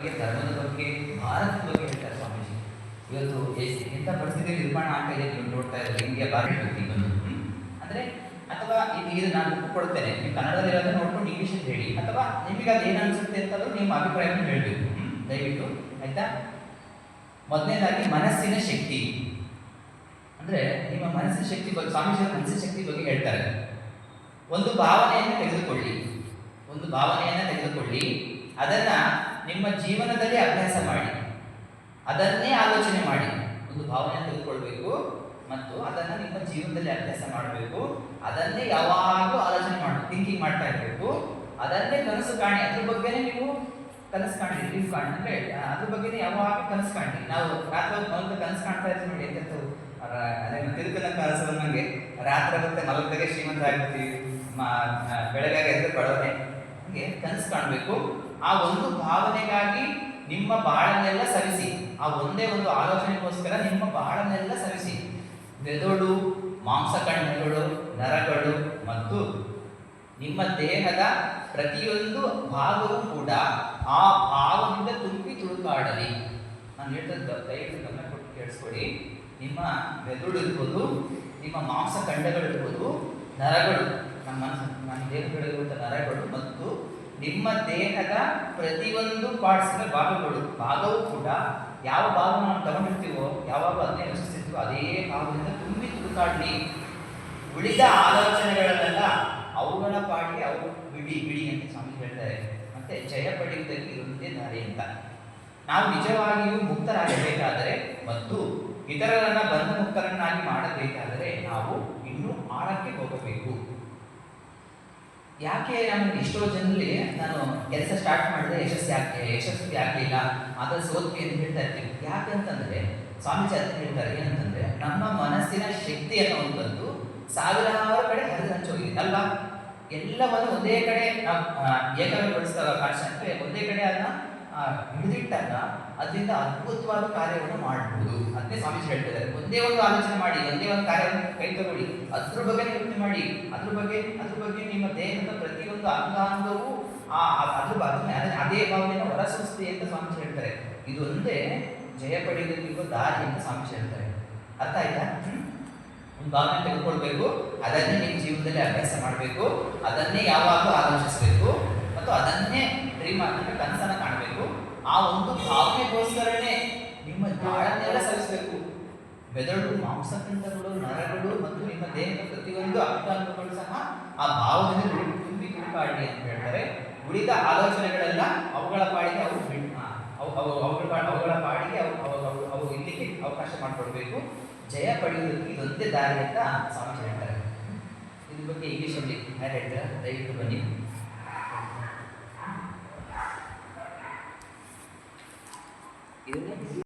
ಧರ್ಮದ ಬಗ್ಗೆ, ಭಾರತದ ಬಗ್ಗೆ ಹೇಳ್ತಾರೆ ಸ್ವಾಮೀಜಿ. ಇವತ್ತು ಎಂಥ ಪರಿಸ್ಥಿತಿ ನಿರ್ಮಾಣ ಆಗ್ತಾ ಇದೆ ನೀವು ನೋಡ್ತಾ ಇದ್ದಾರೆ ಇಂಡಿಯಾ ಭಾರತ ಬಂದು ಅಂದರೆ, ಅಥವಾ ಇದು ನಾನು ಕೊಡ್ತೇನೆ ನೀವು ಕನ್ನಡದಲ್ಲಿ ಇರೋದನ್ನ ನೋಡ್ಕೊಂಡು ಇಂಗ್ಲೀಷಲ್ಲಿ ಹೇಳಿ, ಅಥವಾ ನಿಮಗೆ ಅದು ಏನು ಅನಿಸುತ್ತೆ ಅಂತಂದ್ರೂ ನಿಮ್ಮ ಅಭಿಪ್ರಾಯವನ್ನು ಹೇಳಬೇಕು ದಯವಿಟ್ಟು, ಆಯ್ತಾ? ಮೊದಲನೇದಾಗಿ ಮನಸ್ಸಿನ ಶಕ್ತಿ. ಅಂದರೆ ನಿಮ್ಮ ಮನಸ್ಸಿನ ಶಕ್ತಿ ಬಗ್ಗೆ ಸ್ವಾಮೀಜಿ ಮನಸ್ಸಿನ ಶಕ್ತಿ ಬಗ್ಗೆ ಹೇಳ್ತಾರೆ. ಒಂದು ಭಾವನೆಯನ್ನು ತೆಗೆದುಕೊಳ್ಳಿ. ಒಂದು ಭಾವನೆಯನ್ನು ತೆಗೆದುಕೊಳ್ಳಿ. ಅದನ್ನ ನಿಮ್ಮ ಜೀವನದಲ್ಲಿ ಅಭ್ಯಾಸ ಮಾಡಿ. ಅದನ್ನೇ ಆಲೋಚನೆ ಮಾಡಿ. ಒಂದು ಭಾವನೆ ತೆಗೆದುಕೊಳ್ಬೇಕು ಮತ್ತು ಅದನ್ನ ನಿಮ್ಮ ಜೀವನದಲ್ಲಿ ಅಭ್ಯಾಸ ಮಾಡಬೇಕು. ಅದನ್ನೇ ಯಾವಾಗಲೂ ಆಲೋಚನೆ ಮಾಡಿ ಥಿಂಕಿಂಗ್ ಮಾಡ್ತಾ ಇರಬೇಕು. ಅದನ್ನೇ ಕನಸು ಕಾಣಿ. ಅದ್ರ ಬಗ್ಗೆನೇ ನೀವು ಕನಸು ಕಾಣಿ ಡ್ರೀಮ್ ಕಾಣಿ ಅಂತ ಹೇಳಿ. ಅದ್ರ ಬಗ್ಗೆನೇ ಯಾವಾಗ ಕನಸು ಕಾಣಿ ನಾವು ರಾತ್ರಿ ಮಲಗ ಕನಸು ಕಾಣ್ತಾ ಇರ್ತೀವಿ ನೋಡಿ, ಎಂತ ಅದೇ ತಿರುಕನ ಕನಸು ನಮಗೆ. ರಾತ್ರಿ ಮತ್ತೆ ಮಲಗದಾಗೆ ಶ್ರೀಮಂತ ಆಗ್ತೀವಿ ಬೆಳಗಾಗ ಎದ್ದು ಬಡವನೆ ಹಂಗೆ ಕನಸು ಕಾಣಬೇಕು. ಆ ಒಂದು ಭಾವನೆಗಾಗಿ ನಿಮ್ಮ ಬಾಳನ್ನೆಲ್ಲ ಸರಿಸಿ. ಆ ಒಂದೇ ಒಂದು ಆಲೋಚನೆಗೋಸ್ಕರ ನಿಮ್ಮ ಬಾಳನ್ನೆಲ್ಲ ಸರಿಸಿ. ಮೆದುಳು ಮಾಂಸಖಂಡಗಳು ನರಗಳು ಮತ್ತು ನಿಮ್ಮ ದೇಹದ ಪ್ರತಿಯೊಂದು ಭಾಗವೂ ಕೂಡ ಆ ಭಾವದಿಂದ ತುಂಬಿ ತುಳುಕಾಡಲಿ. ನಾನು ಹೇಳ್ತದ್ದು ದಯವಿಟ್ಟು ಗಮನ ಕೊಟ್ಟು ಕೇಳಿಸ್ಕೊಳ್ಳಿ ನಿಮ್ಮ ಮೆದುಳು ಇರ್ಬೋದು, ನಿಮ್ಮ ಮಾಂಸ ಖಂಡಗಳಿರ್ಬೋದು ನರಗಳು, ನಮ್ಮ ನಮ್ಮ ದೇಹಗಳಿರುವಂಥ ನರಗಳು ಮತ್ತು ನಿಮ್ಮ ದೇಹದ ಪ್ರತಿಯೊಂದು ಪಾರ್ಟ್ಸ್ನ ಭಾಗಗಳು, ಭಾಗವೂ ಕೂಡ ಯಾವ ಭಾಗವನ್ನು ನಾವು ತಗೊಂಡಿರ್ತೀವೋ, ಯಾವಾಗ ಅದನ್ನೇ ಯೋಚಿಸ್ತಿರ್ತೀವೋ ಅದೇ ಭಾಗದಿಂದ ತುಂಬಿ ತುಡುಕಾಡಲಿ ಉಳಿದ ಆಲೋಚನೆಗಳನ್ನೆಲ್ಲ ಅವುಗಳ ಪಾಡಿಗೆ ಅವು ಬಿಡಿ ಬಿಡಿ ಅಂತ ಸ್ವಾಮಿ ಹೇಳ್ತಾರೆ. ಮತ್ತೆ ಜಯ ಪಡೆಯುವುದಕ್ಕೆ ಇರುವುದೇ ದಾರಿ ಅಂತ. ನಾವು ನಿಜವಾಗಿಯೂ ಮುಕ್ತರಾಗಬೇಕಾದರೆ ಮತ್ತು ಇತರರನ್ನ ಬಂಧ ಮುಕ್ತರನ್ನಾಗಿ ಮಾಡಬೇಕಾದರೆ ನಾವು ಇನ್ನೂ ಆಳಕ್ಕೆ ಹೋಗಬೇಕು. ಯಾಕೆ ನಮ್ಗೆ ಎಷ್ಟೋ ಜನರಲ್ಲಿ ನಾನು ಕೆಲಸ ಸ್ಟಾರ್ಟ್ ಮಾಡಿದ್ರೆ ಯಶಸ್ವಿ ಯಾಕೆ? ಯಶಸ್ವಿ ಆಗಲಿಲ್ಲ ಅದ್ರ ಸೋತ್ಕೆ ಅಂತ ಹೇಳ್ತಾ ಇರ್ತೀವಿ. ಯಾಕೆ ಅಂತಂದ್ರೆ, ಸ್ವಾಮೀಜಿ ಅದನ್ನ ಹೇಳ್ತಾರೆ ಏನಂತಂದ್ರೆ, ನಮ್ಮ ಮನಸ್ಸಿನ ಶಕ್ತಿ ಅನ್ನುವಂಥದ್ದು ಸಾವಿರಾರು ಕಡೆ ಹರಿದು ಹಂಚೋಗಿದೆ ಅಲ್ಲ ಎಲ್ಲವನ್ನು ಒಂದೇ ಕಡೆ ನಾವು ಅಂದ್ರೆ ಒಂದೇ ಕಡೆ ಅದನ್ನ ಹಿಡಿದಿಟ್ಟಾಗ ಅದರಿಂದ ಅದ್ಭುತವಾದ ಕಾರ್ಯವನ್ನು ಮಾಡಬಹುದು ಅದನ್ನೇ ಸ್ವಾಮೀಜಿ ಹೇಳ್ತಿದ್ದಾರೆ ಒಂದೇ ಒಂದು ಆಲೋಚನೆ ಮಾಡಿ, ಒಂದೇ ಒಂದು ಕಾರ್ಯವನ್ನು ಕೈ ತಗೊಳ್ಳಿ. ಅದ್ರ ಬಗ್ಗೆ ಯೋಚನೆ ಮಾಡಿ. ಅದ್ರ ಬಗ್ಗೆ ಅದ್ರ ಬಗ್ಗೆ ನಿಮ್ಮ ದೇಹದ ಪ್ರತಿಯೊಂದು ಅಂಗಾಂಗವೂ ಆ ಅದ್ರ ಬಗ್ಗೆ ಅದೇ ಭಾವನೆಯ ಹೊರಸೂಸ್ತಿ ಅಂತ ಸ್ವಾಮೀಜಿ ಹೇಳ್ತಾರೆ. ಇದು ಒಂದೇ ಜಯ ಪಡೆಯುವುದಕ್ಕಿರುವ ದಾರಿ ಅಂತ ಸ್ವಾಮೀಜಿ ಹೇಳ್ತಾರೆ. ಅರ್ಥ ಆಯ್ತಾ? ಒಂದು ಭಾವನೆ ತೆಗೆದುಕೊಳ್ಬೇಕು, ಅದನ್ನೇ ನಿಮ್ಮ ಜೀವನದಲ್ಲಿ ಅಭ್ಯಾಸ ಮಾಡಬೇಕು, ಅದನ್ನೇ ಯಾವಾಗಲೂ ಆಲೋಚಿಸಬೇಕು, ಮತ್ತು ಅದನ್ನೇ ಡ್ರೀಮ್ ಆಗಬೇಕು ಕನಸನ್ನು ಕಾಣಬೇಕು. ಆ ಒಂದು ಭಾವನೆಗೋಸ್ಕರನೇ ನಿಮ್ಮ ಸವಿಸಬೇಕು ಬೆದಳು ಮಾಂಸಖಂಡಗಳು ನರಗಳು ಮತ್ತು ನಿಮ್ಮ ದೇಹದ ಪ್ರತಿಯೊಂದು ಅಂಗಾಂಗಗಳು ಸಹ ಆ ಭಾವದಲ್ಲಿ ತುಂಬಿ ತುಳುಕಾಡಲಿ ಅಂತ ಹೇಳ್ತಾರೆ. ಉಳಿದ ಆಲೋಚನೆಗಳೆಲ್ಲ ಅವುಗಳ ಪಾಡಿಗೆ ಅವು ಅವು ಅವು ಅವುಗಳ ಅವುಗಳ ಪಾಡಿಗೆ ಅವು ಅವು ಅವು ಇಲ್ಲಿಗೆ ಅವಕಾಶ ಮಾಡಿಕೊಡ್ಬೇಕು. ಜಯ ಪಡೆಯುವುದಕ್ಕೆ ಇದೊಂದೇ ದಾರಿ ಅಂತ ಸ್ವಾಮೀಜಿ ಹೇಳ್ತಾರೆ. ಇದ್ರ ಬಗ್ಗೆ ಇಂಗ್ಲೀಷಲ್ಲಿ ಹೇಳ್ತಾರೆ? ದಯವಿಟ್ಟು ಬನ್ನಿ.